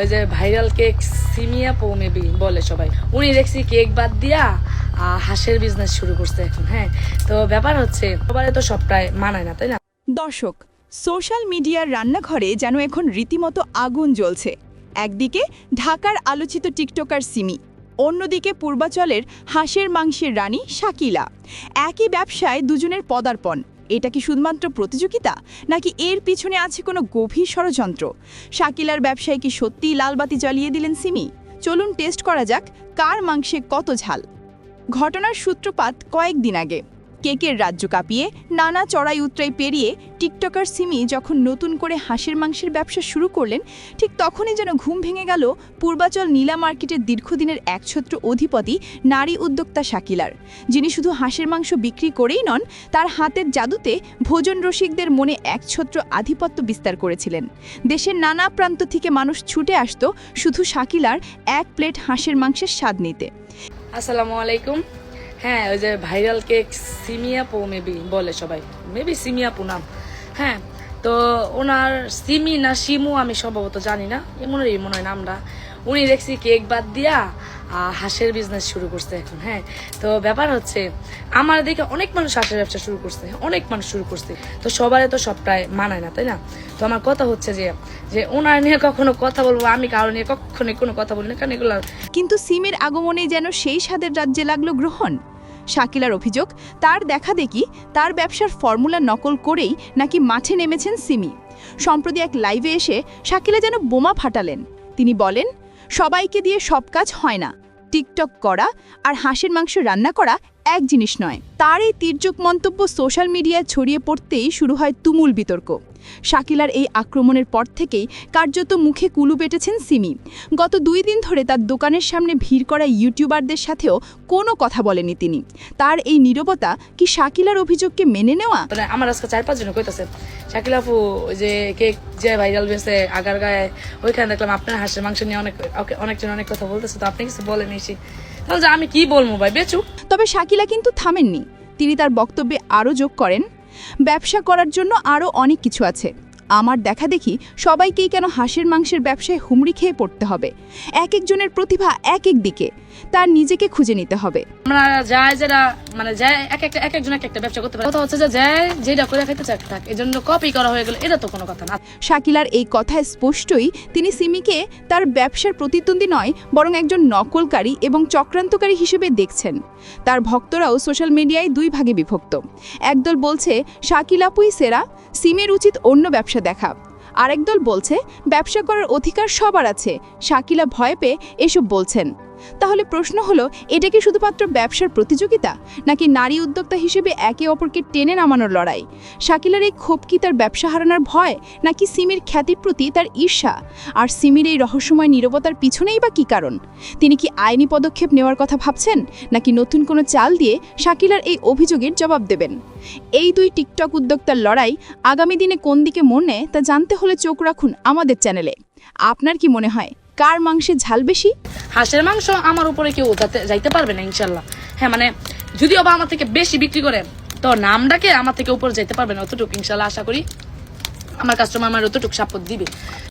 ওই যে viral cake সিমিয়া পৌ মেবি বলে সবাই। উনি দেখছি কেক বাদ দিয়া হাঁসের বিজনেস শুরু করছে এখন হ্যাঁ? তো ব্যাপার হচ্ছে, সবারে তো সবটাই মানায় না, তাই না? দর্শক সোশ্যাল মিডিয়ার রান্নাঘরে যেন এখন রীতিমতো আগুন জ্বলছে। একদিকে ঢাকার আলোচিত টিকটকার সিমি, অন্যদিকে পূর্বাচলের হাঁসের মাংসের রানী শাকিলা। একই ব্যবসায় দুজনের পদার্পণ। এটা কি শুধুমাত্র প্রতিযোগিতা? নাকি এর পিছনে আছে কোনো গভীর ষড়যন্ত্র? শাকিলার ব্যবসায় কি সত্যিই লালবাতি জ্বালিয়ে দিলেন সিমি? চলুন টেস্ট করা যাক, কার মাংসে কত ঝাল? ঘটনার সূত্রপাত কয়েকদিন আগে। কেকের রাজ্য কাঁপিয়ে, নানা চড়াই উতরাই পেরিয়ে টিকটকার সিমি যখন নতুন করে হাঁসের মাংসের ব্যবসা শুরু করলেন, ঠিক তখনই যেন ঘুম ভেঙে গেল পূর্বাচল নীলা মার্কেটের দীর্ঘদিনের একছত্র অধিপতি, নারী উদ্যোক্তা শাকিলার। যিনি শুধু হাঁসের মাংস বিক্রি করেই নন, তার হাতের জাদুতে ভোজন রসিকদের মনে একছত্র আধিপত্য বিস্তার করেছিলেন। দেশের নানা প্রান্ত থেকে মানুষ ছুটে আসতো শুধু শাকিলার এক প্লেট হাঁসের মাংসের স্বাদ নিতে। আসসালামু আলাইকুম। হ্যাঁ ওই যে ভাইরাল কেক সিমিয়া পৌ মেবি বলে সবাই। মেবি সিমিয়া পু নাম। হ্যাঁ তো ওনার সিমি না সিমু আমি সম্ভবত জানি না। এমন এই মনে হয় নামটা। উনি দেখছি কেক বাদ দিয়া হাঁসের বিজনেস শুরু করছে এখন হ্যাঁ? তো ব্যাপার হচ্ছে, আমার দেখে অনেক মানুষ হাঁসের ব্যবসা শুরু করছে, অনেক মানুষ শুরু করছে। তো সবারে তো সবটাই মানায় না, তাই না? তো আমার কথা হচ্ছে যে যে ওনার নিয়ে কখনো কথা বলব, আমি কারও নিয়ে কখনোই কোনো কথা বলি না, কারণ এগুলো কিন্তু সিমের আগমনে যেন সেই স্বাদের রাজ্যে লাগল গ্রহণ। শাকিলার অভিযোগ, তার দেখা দেখি তার ব্যবসার ফর্মুলা নকল করেই নাকি মাঠে নেমেছেন সিমি। সম্প্রতি এক লাইভে এসে শাকিলা যেন বোমা ফাটালেন। তিনি বলেন সবাইকে দিয়ে সব কাজ হয় না। টিকটক করা আর হাঁসের মাংস রান্না করা এক জিনিস নয়, তার এই তির্যক মন্তব্য সোশ্যাল মিডিয়ায় ছড়িয়ে পড়তেই শুরু হয় তুমুল বিতর্ক। শাকিলার এই আক্রমণের পর থেকেই কার্যত মুখে কুলু বেটেছেন সিমি। গত দুই দিন ধরে তার দোকানের সামনে ভিড় করা ইউটিউবারদের সাথেও কোনো কথা বলেনি তিনি। তার এই নীরবতা কি শাকিলার অভিযোগকে মেনে নেওয়া? মানে আমার আজকে চার পাঁচ জন কইতাছে আপু যে কেক যে ভাইরাল বেসে আগার গায়ে, ওইখানে দেখলাম আপনার হাঁসের মাংস নিয়ে অনেক অনেকজন অনেক কথা বলতেছে, তো আপনি কিছু বলেন এসে। তাহলে আমি কি বলব ভাই? বেচু তবে শাকিলা কিন্তু থামেননি। তিনি তার বক্তব্যে আরও যোগ করেন, ব্যবসা করার জন্য আরও অনেক কিছু আছে। আমার দেখা দেখি সবাইকেই কেন হাঁসের মাংসের ব্যবসায় হুমড়ি খেয়ে পড়তে হবে? এক একজনের প্রতিভা এক এক দিকে। তার নিজেকে খুঁজে নিতে হবে। আমরা যায় যারা মানে যায় এক একটা এক একজন এক একটা ব্যবসা করতে পারে। কথা হচ্ছে যে যায় যেটা করে খাইতে চাক থাক। এই কপি করা হয়ে গেল এটা তো কোনো কথা না। শাকিলার এই কথায় স্পষ্টই তিনি সিমিকে তার ব্যবসার প্রতিদ্বন্দ্বী নয় বরং একজন নকলকারী এবং চক্রান্তকারী হিসেবে দেখছেন। তার ভক্তরাও সোশ্যাল মিডিয়ায় দুই ভাগে বিভক্ত। একদল বলছে শাকিল আপুই সেরা। সিমের উচিত অন্য ব্যবসা দেখা। আরেক দল বলছে, ব্যবসা করার অধিকার সবার আছে। শাকিলা ভয় পেয়ে এসব বলছেন। তাহলে প্রশ্ন হলো, এটা কি শুধুমাত্র ব্যবসার প্রতিযোগিতা, নাকি নারী উদ্যোক্তা হিসেবে একে অপরকে টেনে নামানোর লড়াই? শাকিলার এই ক্ষোভ কি তার ব্যবসা হারানোর ভয়, নাকি সিমির খ্যাতির প্রতি তার ঈর্ষা? আর সিমির এই রহস্যময় নীরবতার পিছনেই বা কী কারণ? তিনি কি আইনি পদক্ষেপ নেওয়ার কথা ভাবছেন, নাকি নতুন কোনো চাল দিয়ে শাকিলার এই অভিযোগের জবাব দেবেন? এই দুই টিকটক উদ্যোক্তার লড়াই আগামী দিনে কোন দিকে মন তা জানতে হলে চোখ রাখুন আমাদের চ্যানেলে। আপনার কি মনে হয়? কার মাংসে ঝাল বেশি? হাঁসের মাংস আমার উপরে কেউ যাতে যাইতে পারবে না ইনশাল্লাহ হ্যাঁ মানে যদিও বা আমার থেকে বেশি বিক্রি করে, তো নামটাকে আমার থেকে উপরে যাইতে পারবে না, অতটুকু ইনশাল্লাহ আশা করি আমার কাস্টমার আমার অতটুকু সাপোর্ট দিবে।